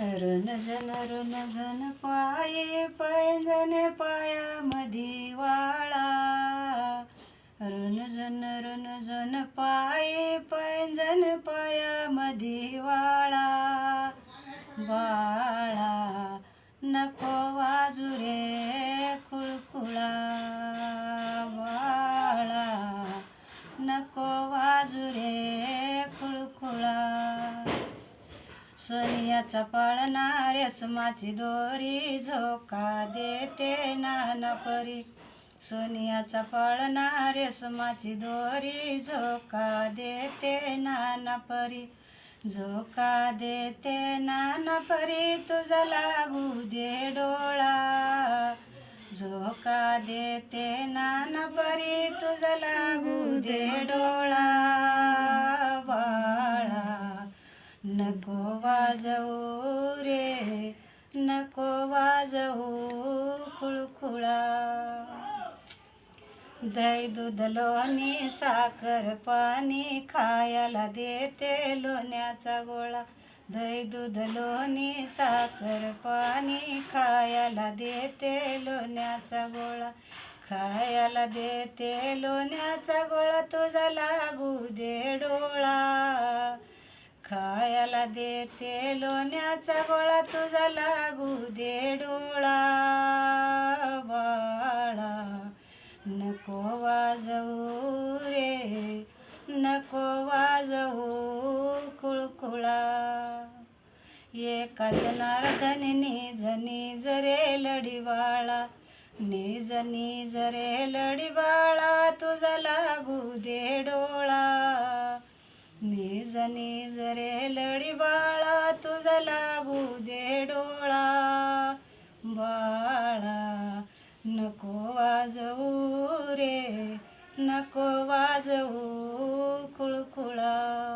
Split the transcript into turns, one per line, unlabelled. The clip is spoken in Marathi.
रण जन रण जन पाये पैंजन पायामधी वाळा. रण जन रण जन पाये पैंजन पायामधी वाळा. बाळा नको वाजू रे कुळकुळा. बाळा नको वाजू रे कुळकुळा. सोनियाचा पाळणा रेसमाची दोरी झोका देते नाना परी. सोनियाचा पाळणा रेसमाची दोरी झोका देते नाना परी. झोका देते नाना परी तुझा लागू दे डोळा. झोका देते नाना परी तुझा लागू दे डोळा. नको वाजवू रे नको वाजवू खुळखुळा. दही दूध लोणी साखर पाणी खायला देते लोण्याचा गोळा. दही दूध लोणी साखर पाणी खायला देते लोण्याचा गोळा. खायला देते लोण्याचा गोळा तुझा लागू दे डोळा. खायला देते लोण्याचा गोळा तुझा लागू दे डोळा बाळा. नको वाजवू रे नको वाजवू कुळकुळा. एकाच नारदन निज निज रे लढीवाळा निज निज रे लढीवाळा तुझा आणि जरे लढी बाळा तुझा लागू दे डोळा. बाळा नको वाजवू रे नको वाजवू कुळकुळा.